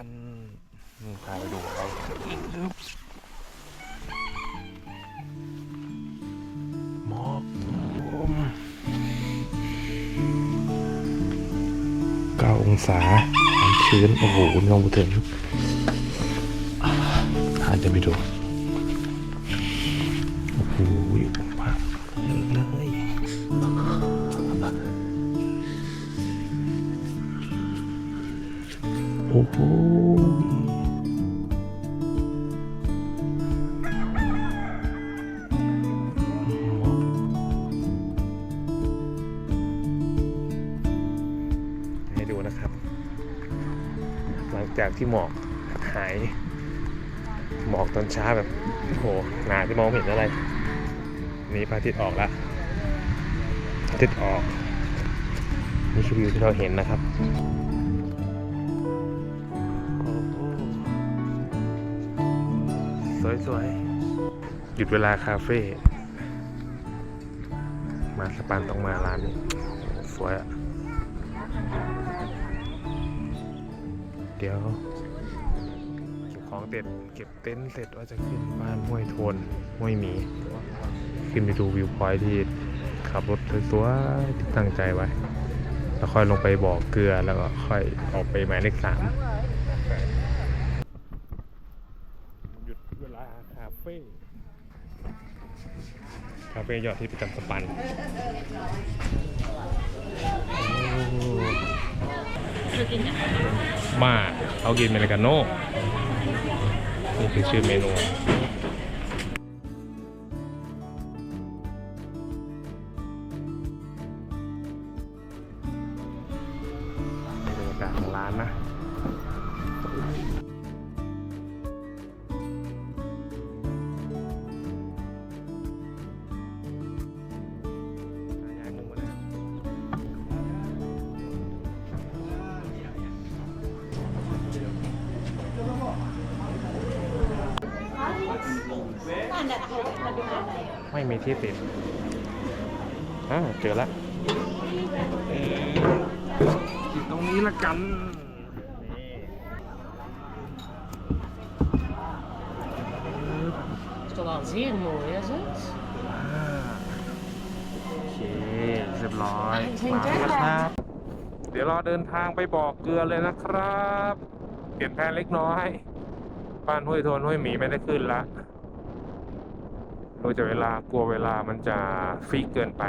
กันอืมพาไปดูอะไรอีกครับหมอกลมเก้าองศาความชื้น โอ้โหลงไปถึงอาจจะไปดูโอ้โหมากเลย โอ้โหให้ดูนะครับ หลังจากที่หมอกหาย หมอกตอนเช้าแบบ โอ้โห หนาจะมองไม่เห็นอะไร นี่พระอาทิตย์ออกแล้วพระอาทิตย์ออก นี่คือวิวที่เราเห็นนะครับ สวยๆหยุดเวลาคาเฟ่มาสปันต้องมาร้านนี้ สวยอะเดี๋ยว เก็บของเสร็จเก็บเต็นท์เสร็จว่าจะขึ้นบ้านห้วยโทนห้วยหมี ขึ้นไปดูวิวพอยท์ที่ขับรถสวยๆที่ตั้งใจไว้ แล้วค่อยลงไปบ่อเกลือแล้วก็ค่อยออกไปหมายเลขสาม หยุดเวลาคาเฟ่คาเฟ่ยอดที่ประจำสปันโอ้มาเอากินเมริกาโน่นี่คือชื่อเมนูนี่บรรยากาศของร้านนะ ที่ติดอ่าเจอแล้วติดตรงนี้ละกันนี่ Estou sozinho, mooi is het? อ่าโอเคเรียบร้อยใช่มาใช่แล้วครับ เดี๋ยวเราเดินทางไปบอกเกลือเลยนะครับ เปลี่ยนแผนเล็กน้อยบ้านห้วยโทนห้วยหมีไม่ได้ขึ้นละ โดยจะเวลากลัวเวลามันจะฟิกเกินไป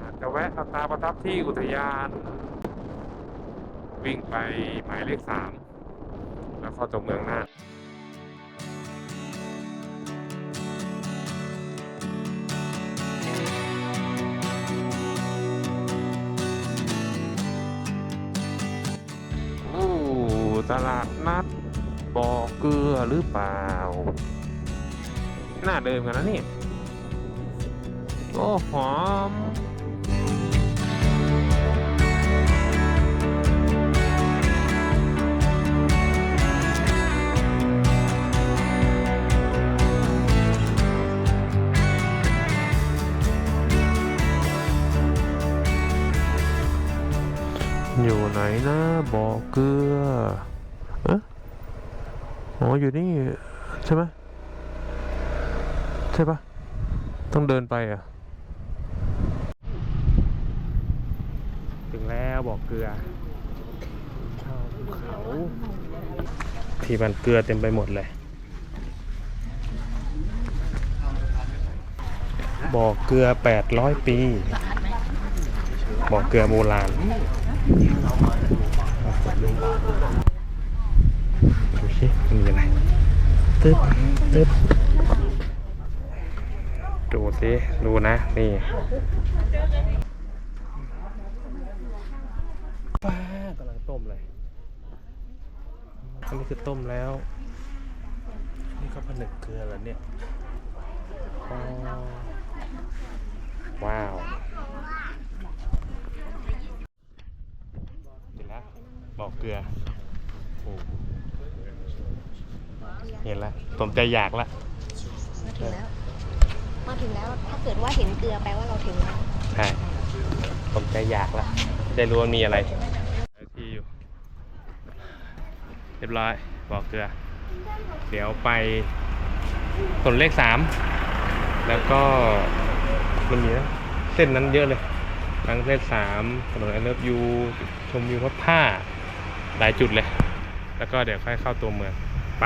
อาจจะแวะตาประทับที่อุทยาน วิ่งไปหมายเลขสามแล้วเข้าตัวเมืองหน้าตลาดนัดบ่อเกลือหรือเปล่า หน้าเดิมกันนะนี่ โอ้หอมอยู่ไหนนะบ่อเกลือเอะอ๋ออยู่นี่ใช่ไหม ช่ปะต้องเดินไปอะ ถึงแล้วบ่อเกลือชาวภูเขาที่มันเกลือเต็มไปหมดเลยบ่อเกลือ 800 ปีบ่อเกลือโบราณดูสิมันมีอะไรตึ๊บตึ๊บดู สิดูนะ นี่ป้ากำลังต้มเลย อันนี้คือต้มแล้ว นี่ก็ผนึกเกลือแล้วเนี่ย ว้าวเห็นแล้วบอกเกลือโอ้เห็นแล้วสมใจอยากละ มาถึงแล้ว มาถึงแล้วถ้าเกิดว่าเห็นเกลือแปลว่าเราถึงแล้วใช่สมใจอยากละได้รู้ว่ามีอะไรที่อยู่ เรียบร้อยบอกเกลือ เดี๋ยวไปถนนเลขสามแล้วก็มันมีนะเส้นนั้นเยอะเลยทั้งเลขสามถนนไอเลิฟยูชมวิวพระผ้าหลายจุดเลย แล้วก็เดี๋ยวค่อยเข้าตัวเมือง ไป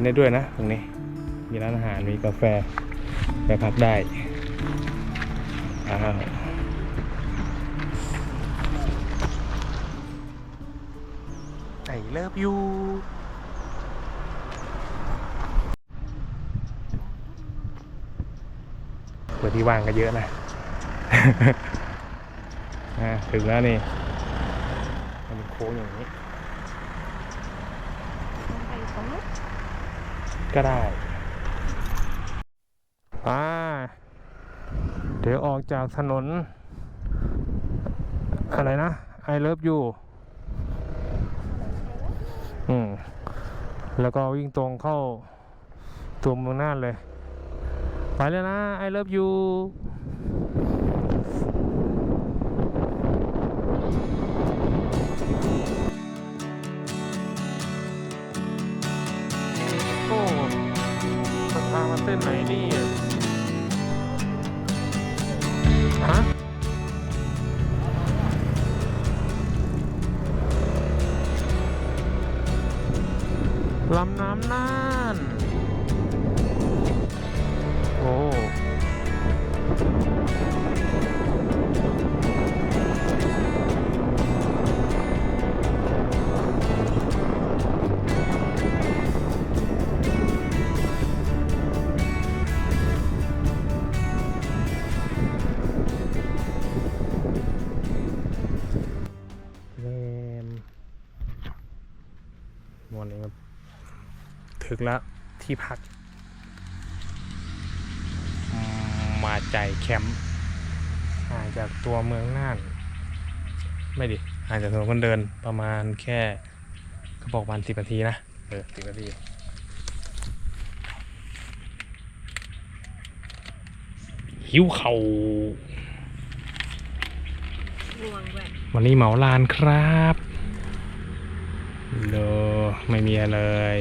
นท์ได้ด้วยนะ ตรงนี้ มีร้านอาหาร มีกาแฟ ไปพักได้อ้าวไอเลิฟยูเปิดที่ว่างก็เยอะนะอ่าถึงแล้วนี่ มันเป็นโค้งอย่างนี้ ไปตรงนู้น ก็ได้อ่าเดี๋ยวออกจากถนน อะไรนะ I love you อืม แล้วก็วิ่งตรงเข้าตัวเมืองน่านเลย ไปเลยนะ I love you จะพามาเส้นไหนนี่ฮะลำน้ำน่าน นนี้ครับถึงแล้วที่พัก มาใจแคมป์ห่างจากตัวเมืองน่าน ไม่ดิห่างจากถนนคนเดินประมาณแค่เขาบอกประมาณสิบนาทีนะเออสิบนาทีหิวเขาง่วงด้วยวันนี้เหมาลานครับเลอ ไม่มีอะไรเลย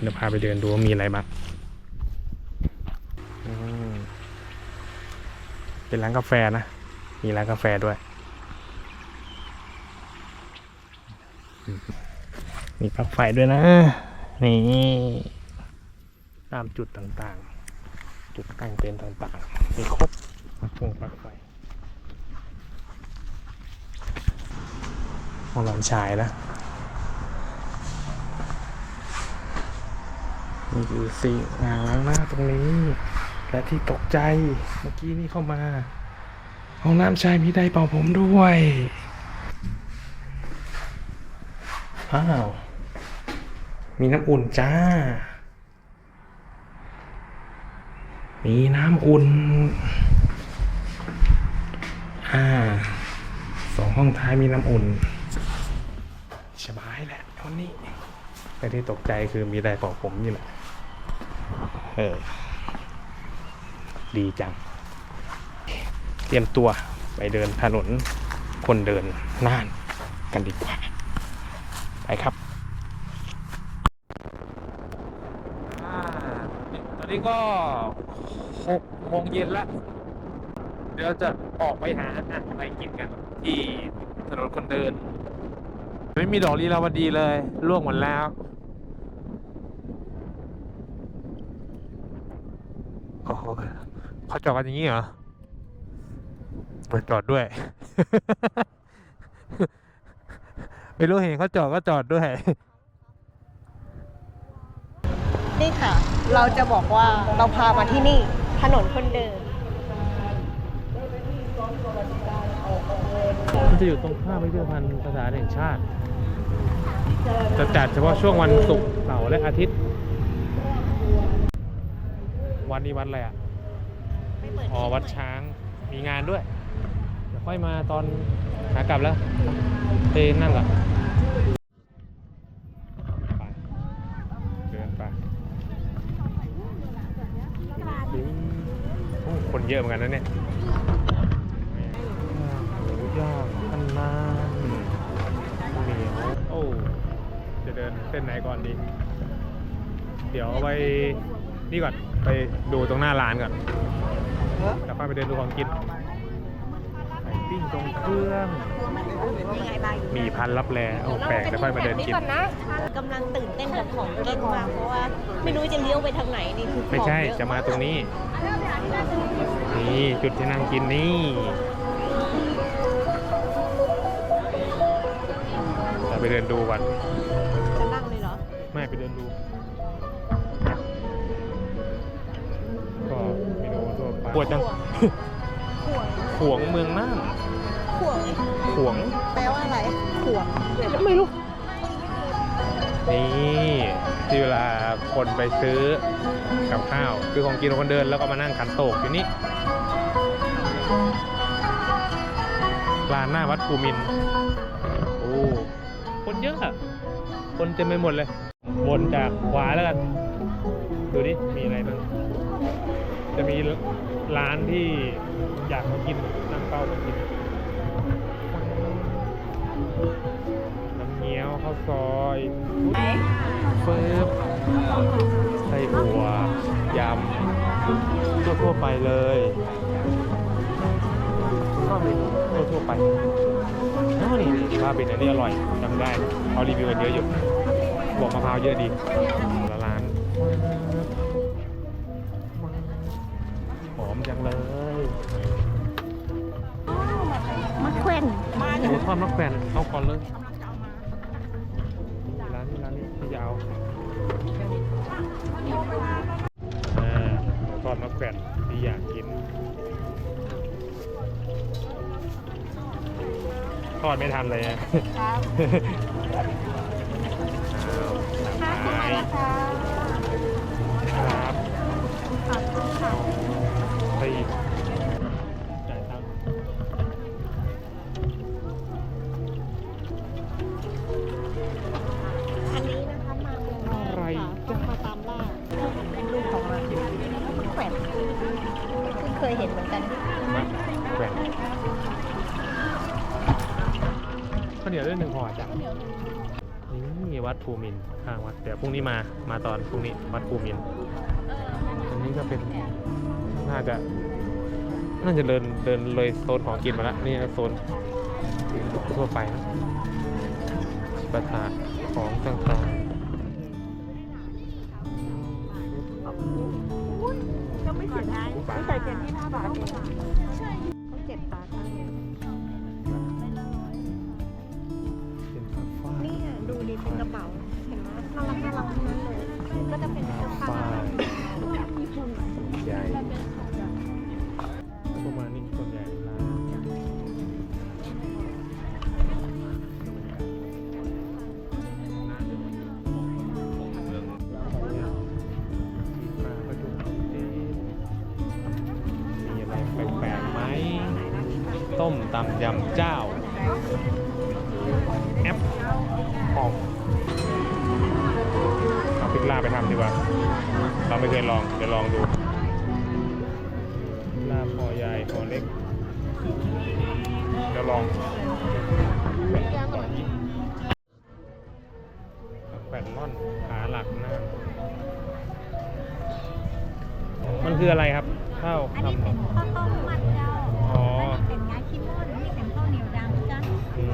เดี๋ยวพาไปเดินดูว่ามีอะไรบ้างเป็นร้านกาแฟนะ มีร้านกาแฟด้วย มีปลั๊กไฟด้วยนะ นี่ ตามจุดต่างๆ จุดตั้งเต็นท์ต่างๆ มีครบปลั๊กฟงปลั๊กไฟของหลานชายนะ นี่คือสิ่งอ่างล้างหน้าตรงนี้ และที่ตกใจเมื่อกี้นี่เข้ามา ห้องน้ำชายมีไดร์เป่าผมด้วยอ้าวมีน้ำอุ่นจ้า มีน้ำอุ่น อ่า สองห้องท้ายมีน้ำอุ่น สบายแหละวันนี้แต่ที่ตกใจคือมีแต่ของผมนี่แหละ เออ ดีจัง เตรียมตัวไปเดินถนนคนเดินน่านกันดีกว่า ไปครับตอนนี้ก็หกโมงเย็นแล้วเดี๋ยวจะออกไปหาอาหารอะไรกินกัน ที่ถนนคนเดิน ไม่มีดอกลีลาวดีเลยล่วงหมดแล้ว โอ้โห เขาจอดกันอย่างนี้เหรอเปิดจอดด้วย ไม่รู้เห็นเขาจอดก็จอดด้วย นี่ค่ะ เราจะบอกว่าเราพามาที่นี่ ถนนคนเดิน มันจะอยู่ตรงข้ามพิพิธภัณฑ์ภาษาแห่งชาติ จะจัดเฉพาะช่วงวันศุกร์เสาร์และอาทิตย์ วันนี้วันอะไรอะ ไม่เปิดอ๋อวัดช้างมีงานด้วย เดี๋ยวค่อยมาตอนหากลับแล้วไปนั่งก่อนไปเดินไปโอ้คนเยอะเหมือนกันนะเนี่ยหมูย่างพันนานเหนียวโอ้จะเดินเส้นไหนก่อนดี เดี๋ยวไปนี่ก่อนไปดูตรงหน้าร้านก่อน แล้วค่อยไปเดินดูของกินไก่ปิ้งตรงเครื่องยังไงบ้างมีพันรับแลโอ้แปลกแล้วค่อยมาเดินกินกำลังตื่นเต้นกับของกินมากเพราะว่าไม่รู้จะเลี้ยวไปทางไหนนี่คือไม่ใช่ของเยอจะมาตรงนี้ นี่จุดที่นั่งกินนี่เราไปเดินดูก่อนจะนั่งเลยเหรอ ไม่ไปเดินดู ปปวดจังข่วงขวงเมืองน่านข่วงขวงแปลว่าอะไรข่วงไม่รู้ นี่ที่เวลาคนไปซื้อกับข้าว คือของกินของคนเดินแล้วก็มานั่งขันโตกอยู่นี่ลานหน้าวัดภูมินทร์โอ้ คนเยอะอะคนเต็มไปหมดเลย วนจากขวาแล้วกัน ดูดิ มีอะไรบ้าง จะมี ร้านที่อยากมากินนั่งเป้ามากินน้ำเงี้ยวข้าวซอยเฟิบไส้อั่วยำทั่วทั่วๆไปเลยก็เมนูทั่วทั่วๆไปอ๋อนี่นี่ว่าเป็นอันนี้อร่อยจำได้เขารีวิวกันเยอะอยู่บอกมะพร้าวเยอะดีละร้านหอ มจังเลยมะแขวนหมูทอดมะแขวนเอาก่อนเลยร้านนี้ร้านนี้ที่จะเอาอ่าหมูทอดมะแขวนที่อยากกิน ทอดไม่ทันเลยอะเอาสามไม้ครับ ไปอีกจ่ายตังค์อันนี้นะคะมาเมืองนอกอะไรค่ะมาตามล่าเป็นลูกของมันแล้วมะแขวนเพิ่งเคยเห็นเหมือนกันมะแขวนข้าวเหนียวด้วยหนึ่งห่อจ้ะนี่วัดภูมินทร์ข้างวัดเดี๋ยวพรุ่งนี้มามาตอนพรุ่งนี้วัดภูมินทร์อันนี้ก็เป็น น่าจะ น่าจะเดินเดินเลยโซนของกินมาแล้วนี่โซนทั่วไปนะประทานของต่างๆก็ไม่เสียดายบาทใส่เจ็ดที่ห้าบาทเองเขาเจ็ดบาทเท่านั้นเป็นผ้าฝ้ายเนี่ยดูดิเป็นกระเป๋า เห็นไหมน่ารักน่ารักทั้งนั้นเลยก็จะเป็นเสื้อผ้าฝ้า้มตำยำเจ้า แอปออกเอาพริกลาไปทำดีกว่า เราไม่เคยลองเดี๋ยวลองดู ลาพอใหญ่พอเล็ก เดี๋ยวลองแขวนก่อนขวนล่อนขาหลักหน้ามันคืออะไรครับข้าวอันนี้เป็นข้าวต้มมัดเจ้า อ๋อ อันนี้เป็นงาขี้ม่อนนี่เป็นข้าวเหนียวดำจ้ะ อื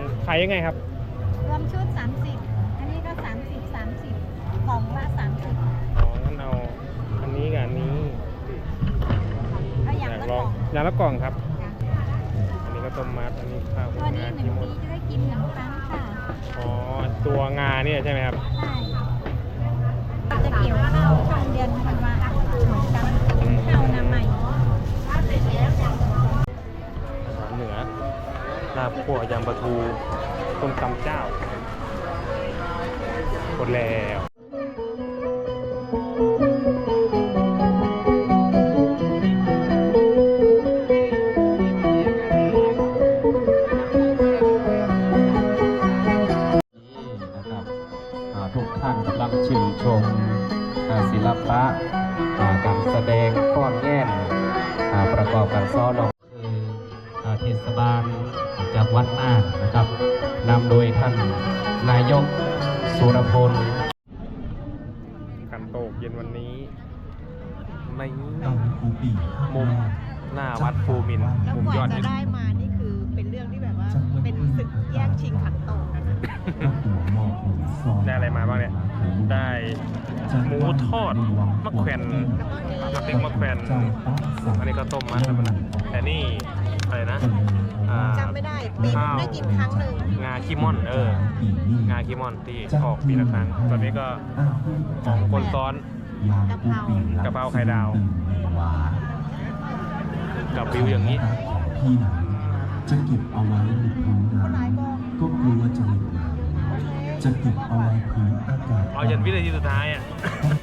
ม ขายยังไงครับ รวมชุด 30 อันนี้ก็ 30 30กล่องละ30อ๋องั้นเอาอันนี้กับอันนี้เอาอย่างอยากละลกอล่งองอย่างละกล่องครับ จ้ะอันนี้ก็ต้มมัดอันนี้ข้าวตัวนี้งาหนึ่ขี้งมปีดจะได้กินหนึ่งครั้งค่ะ อ๋อตัวงาเนี่ยใช่ไหมครับใช่จะเกี่ยวข้าวช่วงเดือนธันวาคมเหมือนกันข้าว ลาบขั่วยำปลาทูต้มตำเจ้าหมดแล้ว บาลจากวัดน่านนะครับนำโดยท่านนายกสุรพลกันโตกเย็นวันนี้ในต้องคูปีมุมหน้าวัดภูมินทร์แล้วมุมกยอว่าดจะฮิตได้มานี่คือเป็นเรื่องที่แบบว่าเป็นศึกแย่งชิงขันโตกกันนะต้องหัวหมอกหรือซอยได้อะไรมาบ้างเนี่ย ได้หมูทอดมะแขวนน้ำพริกมะแขวนอันนี้ก็ต้มมัดแล้วมันนะแต่นี่อะไรนะ อ่า จำไม่ได้ปีนึงได้กินครั้งหนึ่งงาคิมอน เออ งาคิมอนที่ออกปีละครั้งตอนนี้ก็ของคนซ้อน กะเพราไข่ดาว กับวิวอย่างนี้ พี่นะจะเก็บเอาไว้ในพื้นน้คนร้ายก็ำก็กลัวจะหลุดจะเก็บเอาไว้พื้นอากาศเอายันวินาทีสุดท้ายอะ ต้อง